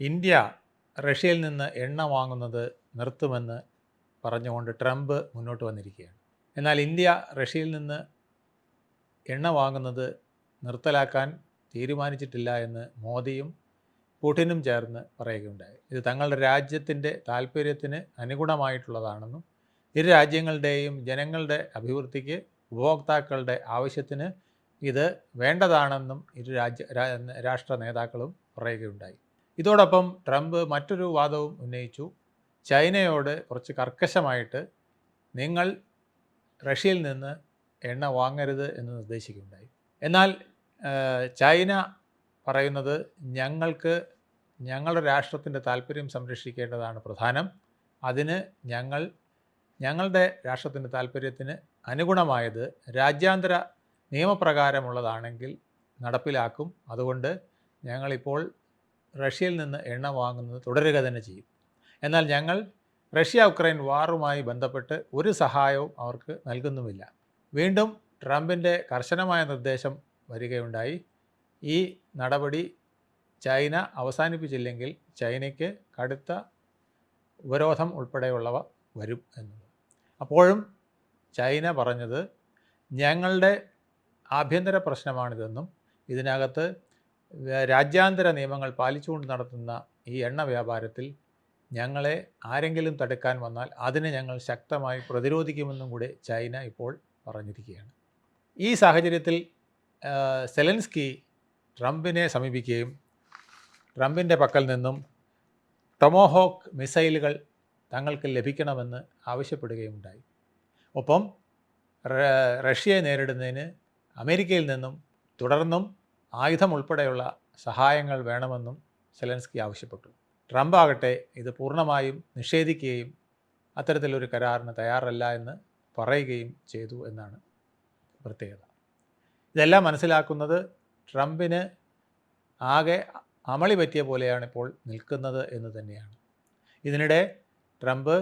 India റഷ്യയിൽ നിന്ന് എണ്ണ വാങ്ങുന്നത് നിർത്തുമെന്ന് പറഞ്ഞുകൊണ്ട് ട്രംപ് മുന്നോട്ട് വന്നിരിക്കുകയാണ്. എന്നാൽ ഇന്ത്യ റഷ്യയിൽ നിന്ന് എണ്ണ വാങ്ങുന്നത് നിർത്തലാക്കാൻ തീരുമാനിച്ചിട്ടില്ല എന്ന് മോദിയും പുടിനും ചേർന്ന് പറയുകയുണ്ടായി. ഇത് തങ്ങളുടെ രാജ്യത്തിന്റെ താല്പര്യത്തിന് അനുഗുണമായിട്ടുള്ളതാണെന്നും ഇരു രാജ്യങ്ങളുടെയും ജനങ്ങളുടെ അഭിവൃദ്ധിക്ക് ഉപഭോക്താക്കളുടെ ആവശ്യത്തിന് ഇത് വേണ്ടതാണെന്നും ഇരു രാജ്യ രാഷ്ട്ര നേതാക്കളും പറയുകയുണ്ടായി. ഇതോടൊപ്പം ട്രംപ് മറ്റൊരു വാദവും ഉന്നയിച്ചു. ചൈനയോട് കുറച്ച് കർക്കശമായിട്ട് നിങ്ങൾ റഷ്യയിൽ നിന്ന് എണ്ണ വാങ്ങരുത് എന്ന് നിർദ്ദേശിക്കുകയുണ്ടായി. എന്നാൽ ചൈന പറയുന്നത് ഞങ്ങൾക്ക് ഞങ്ങളുടെ രാഷ്ട്രത്തിന്റെ താല്പര്യം സംരക്ഷിക്കേണ്ടതാണ് പ്രധാനം. അതിന് ഞങ്ങൾ ഞങ്ങളുടെ രാഷ്ട്രത്തിന്റെ താല്പര്യത്തിന് അനുഗുണമായത് രാജ്യാന്തര നിയമപ്രകാരമുള്ളതാണെങ്കിൽ നടപ്പിലാക്കും. അതുകൊണ്ട് ഞങ്ങളിപ്പോൾ റഷ്യയിൽ നിന്ന് എണ്ണ വാങ്ങുന്നത് തുടരുക തന്നെ ചെയ്യും. എന്നാൽ ഞങ്ങൾ റഷ്യ ഉക്രൈൻ വാറുമായി ബന്ധപ്പെട്ട് ഒരു സഹായവും അവർക്ക് നൽകുന്നുമില്ല. വീണ്ടും ട്രംപിന്റെ കർശനമായ നിർദ്ദേശം വരികയുണ്ടായി. ഈ നടപടി ചൈന അവസാനിപ്പിച്ചില്ലെങ്കിൽ ചൈനയ്ക്ക് കടുത്ത ഉപരോധം ഉൾപ്പെടെയുള്ളവ വരും എന്നുള്ളത് അപ്പോഴും ചൈന പറഞ്ഞത് ഞങ്ങളുടെ ആഭ്യന്തര പ്രശ്നമാണിതെന്നും ഇതിനകത്ത് രാജ്യാന്തര നിയമങ്ങൾ പാലിച്ചുകൊണ്ട് നടത്തുന്ന ഈ എണ്ണ വ്യാപാരത്തിൽ ഞങ്ങളെ ആരെങ്കിലും തടുക്കാൻ വന്നാൽ അതിനെ ഞങ്ങൾ ശക്തമായി പ്രതിരോധിക്കുമെന്നും കൂടി ചൈന ഇപ്പോൾ പറഞ്ഞിരിക്കുകയാണ്. ഈ സാഹചര്യത്തിൽ സെലൻസ്കി ട്രംപിനെ സമീപിക്കുകയും ട്രംപിന്റെ പക്കൽ നിന്നും ടൊമോഹോക്ക് മിസൈലുകൾ തങ്ങൾക്ക് ലഭിക്കണമെന്ന് ആവശ്യപ്പെടുകയുണ്ടായി ഒപ്പം റഷ്യയെ നേരിടുന്നതിന് അമേരിക്കയിൽ നിന്നും തുടർന്നും ആയുധം ഉൾപ്പെടെയുള്ള സഹായങ്ങൾ വേണമെന്നും സെലൻസ്കി ആവശ്യപ്പെട്ടു. ട്രംപ് ആകട്ടെ ഇത് പൂർണമായും നിഷേധിക്കുകയും അത്തരത്തിലൊരു കരാറിന് തയ്യാറല്ല എന്ന് പറയുകയും ചെയ്തു എന്നാണ് പ്രത്യേകത. ഇതെല്ലാം മനസ്സിലാക്കുന്നത് ട്രംപിന് ആകെ അമളി പറ്റിയ പോലെയാണ് ഇപ്പോൾ നിൽക്കുന്നത് എന്ന് തന്നെയാണ്. ഇതിനിടെ ട്രംപ്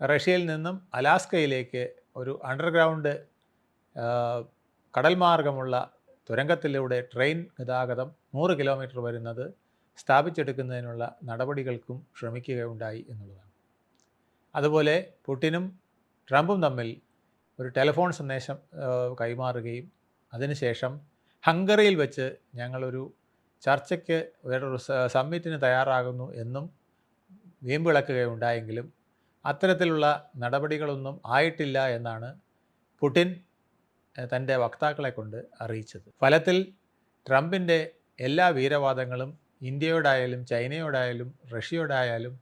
റഷ്യയിൽ നിന്നും അലാസ്കയിലേക്ക് ഒരു അണ്ടർഗ്രൗണ്ട് ആ, കടൽ മാർഗമുള്ള തുരങ്കത്തിലൂടെ ട്രെയിൻ ഗതാഗതം നൂറ് കിലോമീറ്റർ വരുന്നത് സ്ഥാപിച്ചെടുക്കുന്നതിനുള്ള നടപടികൾക്കും ശ്രമിക്കുകയുണ്ടായി എന്നുള്ളതാണ്. അതുപോലെ പുടിനും ട്രംപും തമ്മിൽ ഒരു ടെലിഫോൺ സന്ദേശം കൈമാറുകയും അതിനുശേഷം ഹംഗറിയിൽ വെച്ച് ഞങ്ങളൊരു ചർച്ചയ്ക്ക് വേറൊരു സമ്മിറ്റിന് തയ്യാറാകുന്നു എന്നും വീമ്പിളക്കുകയുണ്ടായെങ്കിലും അത്തരത്തിലുള്ള നടപടികളൊന്നും ആയിട്ടില്ല എന്നാണ് പുടിൻ തന്റെ വക്താക്കളെ കൊണ്ട് അറിയിച്ചത്. ഫലത്തിൽ ട്രംപിന്റെ എല്ലാ വീരവാദങ്ങളും ഇന്ത്യയോടായാലും ചൈനയോടായാലും റഷ്യയോടായാലും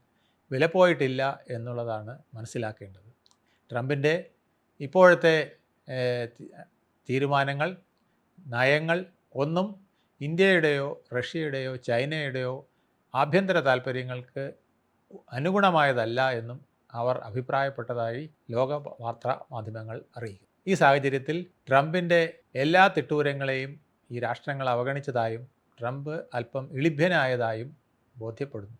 വിലപ്പോയിട്ടില്ല എന്നുള്ളതാണ് മനസ്സിലാക്കേണ്ടത്. ട്രംപിന്റെ ഇപ്പോഴത്തെ തീരുമാനങ്ങൾ നയങ്ങൾ ഒന്നും ഇന്ത്യയുടെയോ റഷ്യയുടെയോ ചൈനയുടെയോ ആഭ്യന്തര താൽപ്പര്യങ്ങൾക്ക് അനുഗുണമായതല്ല എന്നും അവർ അഭിപ്രായപ്പെട്ടതായി ലോക വാർത്താ മാധ്യമങ്ങൾ അറിയിക്കുന്നു. ഈ സാഹചര്യത്തിൽ ട്രംപിന്റെ എല്ലാ തിട്ടൂരങ്ങളെയും ഈ രാഷ്ട്രങ്ങൾ അവഗണിച്ചതായും ട്രംപ് അല്പം ഇളിഭ്യനായതായും ബോധ്യപ്പെടുന്നു.